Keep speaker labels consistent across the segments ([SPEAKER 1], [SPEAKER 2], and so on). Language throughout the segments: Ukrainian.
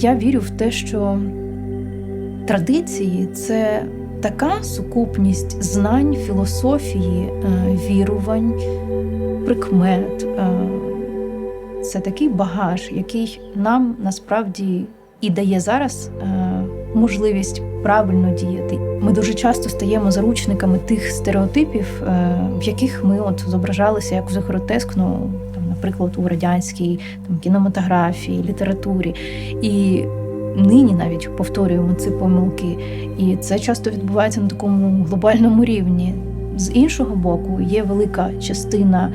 [SPEAKER 1] Я вірю в те, що традиції це така сукупність знань, філософії, е, вірувань, прикмет. е, Це такий багаж, який нам насправді і дає зараз е, можливість правильно діяти. Ми дуже часто стаємо заручниками тих стереотипів, в яких ми от зображалися як вже гротескно, там, наприклад, у радянській там, кінематографії, літературі. І нині навіть повторюємо ці помилки. І це часто відбувається на такому глобальному рівні. З іншого боку, є велика частина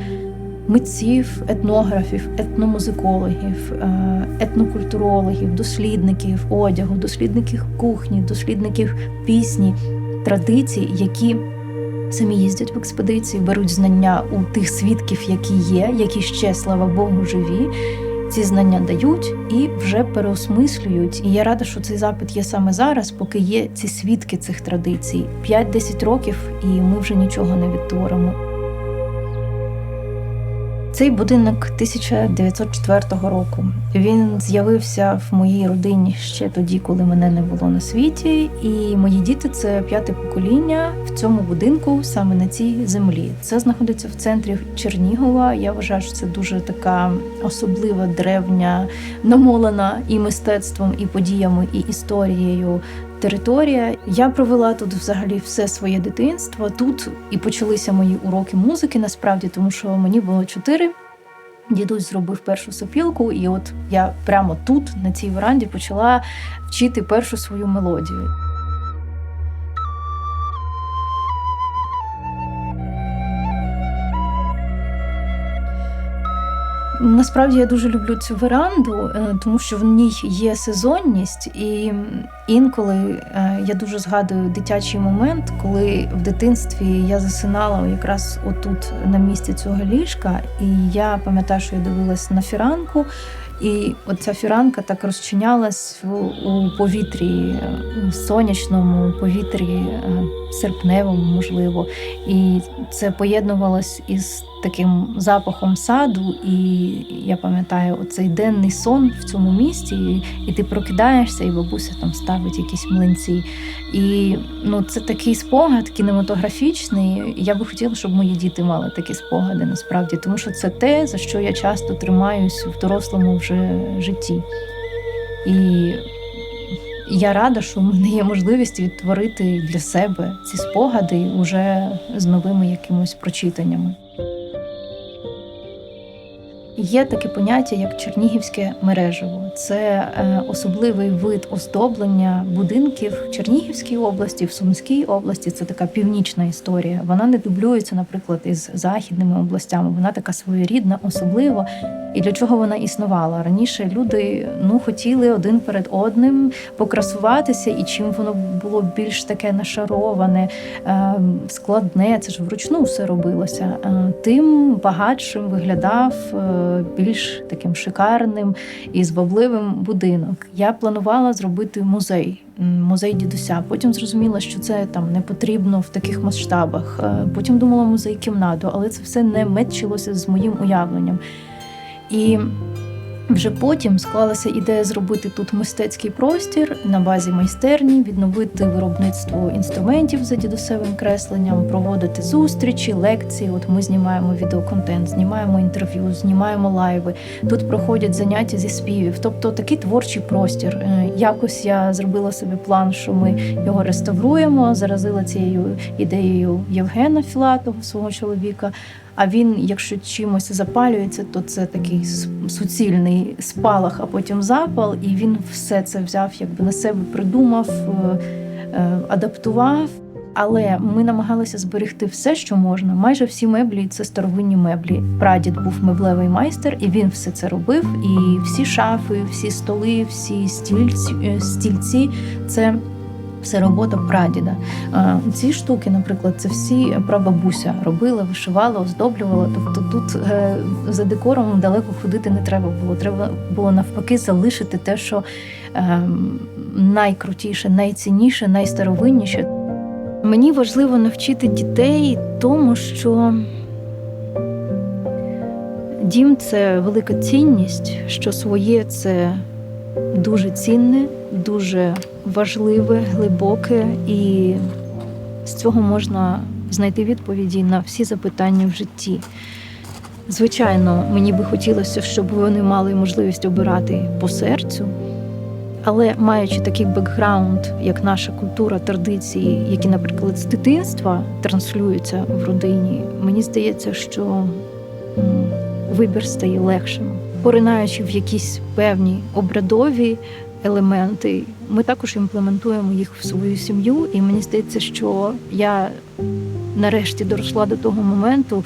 [SPEAKER 1] митців, етнографів, етномузикологів, е, етнокультурологів, дослідників одягу, дослідників кухні, дослідників пісні, традицій, які самі їздять в експедиції, беруть знання у тих свідків, які є, які ще, слава Богу, живі. Ці знання дають і вже переосмислюють. І я рада, що цей запит є саме зараз, поки є ці свідки цих традицій. 5-10 років, і ми вже нічого не відтворимо. Цей будинок 1904 року. Він з'явився в моїй родині ще тоді, коли мене не було на світі. І мої діти це п'яте покоління в цьому будинку, саме на цій землі. Це знаходиться в центрі Чернігова. Я вважаю, що це дуже така особлива древня, намолена і мистецтвом, і подіями, і історією територія. Я провела тут взагалі все своє дитинство. Тут і почалися мої уроки музики, насправді, тому що мені було чотири. Дідусь зробив першу сопілку, і от я прямо тут, на цій веранді, почала вчити першу свою мелодію. Насправді я дуже люблю цю веранду, е, тому що в ній є сезонність, і інколи е, я дуже згадую дитячий момент, коли в дитинстві я засинала якраз отут на місці цього ліжка, і я пам'ятаю, що я дивилась на фіранку. І оця фіранка так розчинялась у повітрі е, сонячному, повітрі серпневому, можливо. І це поєднувалось із таким запахом саду. І я пам'ятаю оцей денний сон в цьому місті, і, і ти прокидаєшся, і бабуся там ставить якісь млинці. І ну, це такий спогад кінематографічний. Я би хотіла, щоб мої діти мали такі спогади насправді, тому що це те, за що я часто тримаюсь в дорослому вже житті. І я рада, що в мене є можливість відтворити для себе ці спогади уже з новими якимось прочитаннями. Є таке поняття, як чернігівське мережево. Це е, особливий вид оздоблення будинків в Чернігівській області, в Сумській області. Це така північна історія. Вона не дублюється, наприклад, із західними областями. Вона така своєрідна, особлива. І для чого вона існувала? Раніше люди ну хотіли один перед одним покрасуватися, і чим воно було більш таке нашароване, е, складне, це ж вручну все робилося. Е, тим багатшим виглядав більш таким шикарним і звабливим будинок. Я планувала зробити музей. Музей дідуся. Потім зрозуміла, що це там не потрібно в таких масштабах. Е, потім думала музей кімнату, але це все не мечилося з моїм уявленням. І вже потім склалася ідея зробити тут мистецький простір на базі майстерні, відновити виробництво інструментів за дідусевим кресленням, проводити зустрічі, лекції. От ми знімаємо відеоконтент, знімаємо інтерв'ю, знімаємо лайви. Тут проходять заняття зі співів. Тобто такий творчий простір. Е, якось я зробила собі план, що ми його реставруємо. Заразила цією ідеєю Євгена Філатова, свого чоловіка. А він, якщо чимось запалюється, то це такий суцільний спалах, а потім запал, і він все це взяв, якби на себе придумав, е, е, адаптував. Але ми намагалися зберегти все, що можна. Майже всі меблі це старовинні меблі. Прадід був меблевий майстер, і він все це робив. І всі шафи, всі столи, всі стільці, е, стільці це все робота прадіда. Ці штуки, наприклад, це всі прабабуся робила, вишивала, оздоблювала. Тобто тут е, за декором далеко ходити не треба було. Треба було навпаки залишити те, що ем, найкрутіше, найцінніше, найстаровинніше. Мені важливо навчити дітей тому, що дім це велика цінність, що своє це дуже цінне, дуже важливе, глибоке, і з цього можна знайти відповіді на всі запитання в житті. Звичайно, мені би хотілося, щоб вони мали можливість обирати по серцю. Але маючи такий бекграунд, як наша культура, традиції, які, наприклад, з дитинства транслюються в родині, мені здається, що вибір стає легшим. Поринаючи в якісь певні обрядові елементи, ми також імплементуємо їх в свою сім'ю. І мені здається, що я нарешті доросла до того моменту,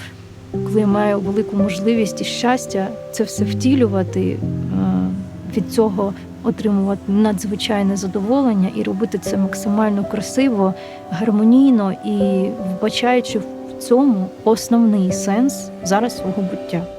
[SPEAKER 1] коли я маю велику можливість і щастя це все втілювати, е, від цього отримувати надзвичайне задоволення і робити це максимально красиво, гармонійно і вбачаючи в цьому основний сенс зараз свого буття.